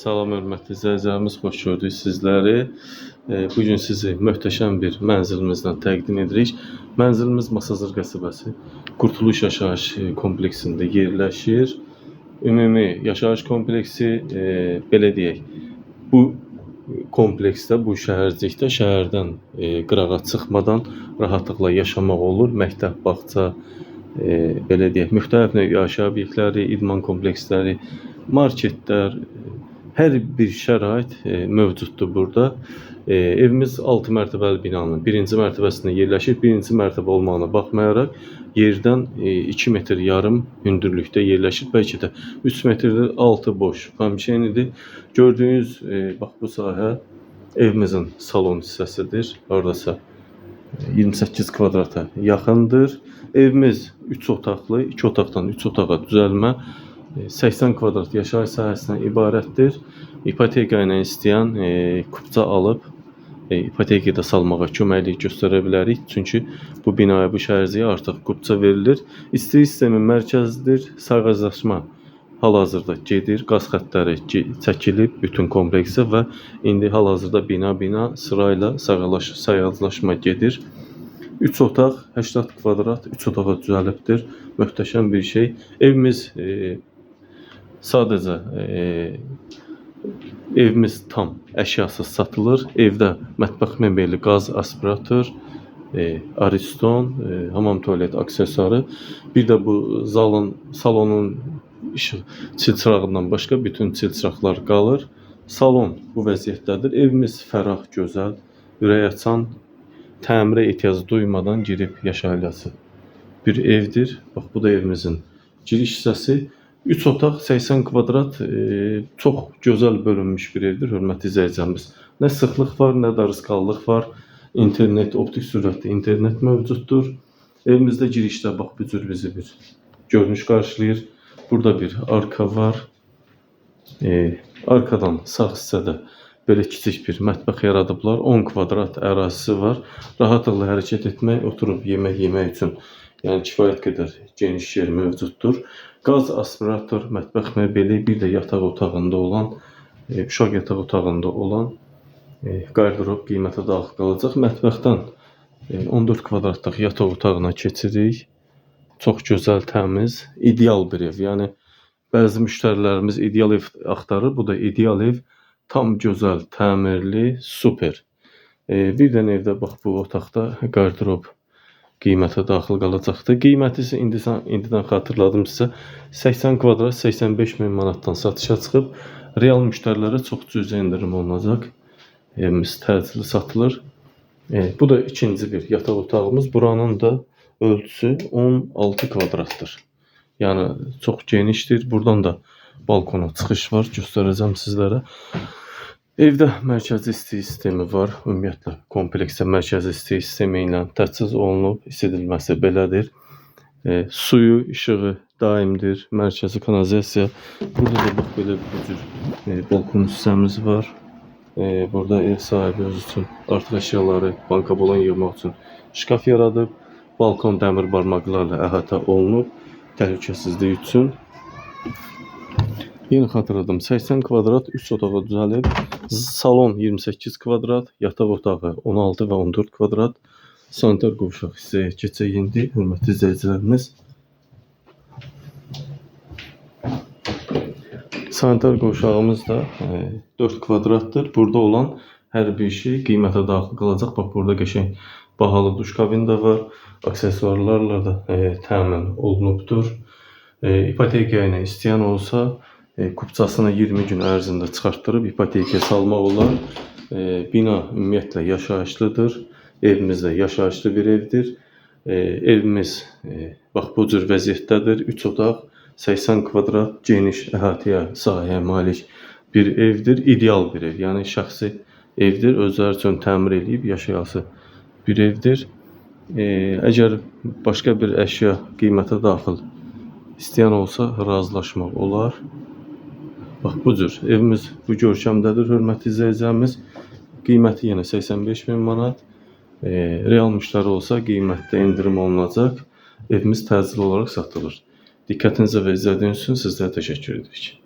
Salam hörmətli izləyicilərimiz, xoş gördük sizləri. E, Bu gün sizi möhtəşəm bir mənzilimizdən təqdim edirik. Mənzilimiz Masazır qəsəbəsi Qurtuluş yaşayış e, kompleksində yerləşir. Ümumi yaşayış kompleksi e, belə deyək, bu kompleksdə, bu şəhərcikdə şəhərdən e, qırağa çıxmadan rahatlıqla yaşamaq olur. Məktəb, bağça, e, belə deyək, müxtəlif növ yaşayış obyektləri, idman kompleksləri, marketlər, e, hər bir şərait e, mövcuddur burada. E, evimiz 6 mərtəbəli binanın 1-ci mərtəbəsində yerləşir. 1-ci mərtəbə olmağına baxmayaraq yerdən e, 2 metr yarım hündürlükdə yerləşir. Bəlkə də 3 metrdir, altı boş pomşenidir. Gördüyünüz e, bax bu sahə evimizin salon hissəsidir. Oradasa 28 kvadrata yaxındır. Evimiz 3 otaqlı, 2 otaqdan 3 otağa düzəlmə e, 80 kvadrat yaşayış sahəsindən ibarətdir. İpoteka ilə istəyən e, kupça alıb e, ipotekada salmağa köməklik göstərə bilərik. Çünki bu binaya, bu şəhərciyə artıq kupça verilir. İstilik sistemin mərkəzidir. Sağazlaşma hal-hazırda gedir. Qaz xəttləri çəkilib bütün kompleksə və indi hal-hazırda bina-bina sırayla sayazlaşma gedir. 3 otaq, 80 kvadrat 3 otağa düzəlibdir. Möhtəşəm bir şey. Evimiz e, sadəcə e, evimiz tam əşyasız satılır. Evdə mətbəx mebeli, qaz aspirator, e, ariston, e, hamam tualet aksesuarı, bir də bu zalın, salonun işıq çilçırağından başqa bütün çilçıraqlar qalır. Salon bu vəziyyətdədir. Evimiz fərah, gözəl, ürək açan, təmirə ehtiyac duymadan girib yaşayılası bir evdir. Bax bu da evimizin giriş hissəsi. 3 otaq 80 kvadrat e, çox gözəl bölünmüş bir evdir hörmətli izləyicilərimiz. Nə sıxlıq var, nə darısqallıq var. İnternet, optik sürətli internet mövcuddur. Evimizdə girişdə bax bu cür bizi bir görünüş qarşılayır. Burada bir arka var. E, arkadan sağ hissədə belə kiçik bir mətbəx yaradıblar. 10 kvadrat ərazisi var. Rahatlıqla hərəkət etmək, oturub yemək yemək üçün yəni kifayət qədər geniş yer mövcuddur. Qaz aspirator, mətbəx mebeli, bir də yataq otağında olan, e, uşaq yataq otağında olan e, qardırob qiymətə daxil qalacaq. Mətbəxdən e, 14 kvadratlıq yataq otağına keçirik. Çox gözəl, təmiz, ideal bir ev. Yəni bəzi müştərilərimiz ideal ev axtarır. Bu da ideal ev. Tam gözəl, təmirli, super. E, bir dənə evdə bax bu otaqda qardırob qiymətə daxil qalacaqdır. Qiyməti isə indi indidən xatırladım sizə 80 kvadrat 85 min manatdan satışa çıxıb. Real müştərilərə çox cüzi endirim olunacaq. Evimiz təcili satılır. E, bu da ikinci bir yataq otağımız. Buranın da ölçüsü 16 kvadratdır. Yəni çox genişdir. Buradan da balkona çıxış var. Göstərəcəm sizlərə. Evdə mərkəzi istilik sistemi var. Ümumiyyətlə kompleksdə mərkəzi istilik sistemi ilə təchiz olunub, isidilməsi belədir. E, suyu, işığı daimdir. Mərkəzi kanalizasiya. Burada da bax belə bir cür e, balkon hissəmiz var. E, burada ev sahibi özü üçün artıq əşyaları banka bolan yığmaq üçün şkaf yaradıb. Balkon dəmir barmaqlarla əhatə olunub təhlükəsizlik üçün. Yenə xatırladım. 80 kvadrat 3 otağa düzəlib. Salon 28 kvadrat, yataq otağı 16 və 14 kvadrat. Sanitar qovşaq hissəyə keçək indi, hörmətli izləyicilərimiz. Sanitar qovşağımız da e, 4 kvadratdır. Burada olan hər bir şey qiymətə daxil qalacaq. Bax burada qəşəng bahalı duş kabini də var. Aksesuarlarla da e, təmin olunubdur. E, ipoteka ilə istəyən olsa e, kupçasını 20 gün ərzində çıxartdırıb ipotekaya salmaq olar. E, bina ümumiyyətlə yaşayışlıdır. Evimiz də yaşayışlı bir evdir. E, evimiz e, bax bu cür vəziyyətdədir. 3 otaq, 80 kvadrat geniş əhatəyə, sahəyə malik bir evdir. İdeal bir ev. Yəni şəxsi evdir. Özləri üçün təmir edib yaşayası bir evdir. E, əgər başqa bir əşya qiymətə daxil istəyən olsa razılaşmaq olar. Bax bu cür evimiz bu görkəmdədir hörmətli izləyicilərimiz. Qiyməti yenə 85 min manat. E, real müştəri olsa qiymətdə endirim olunacaq. Evimiz təcili olaraq satılır. Diqqətinizə və izlədiyiniz üçün sizlərə təşəkkür edirik.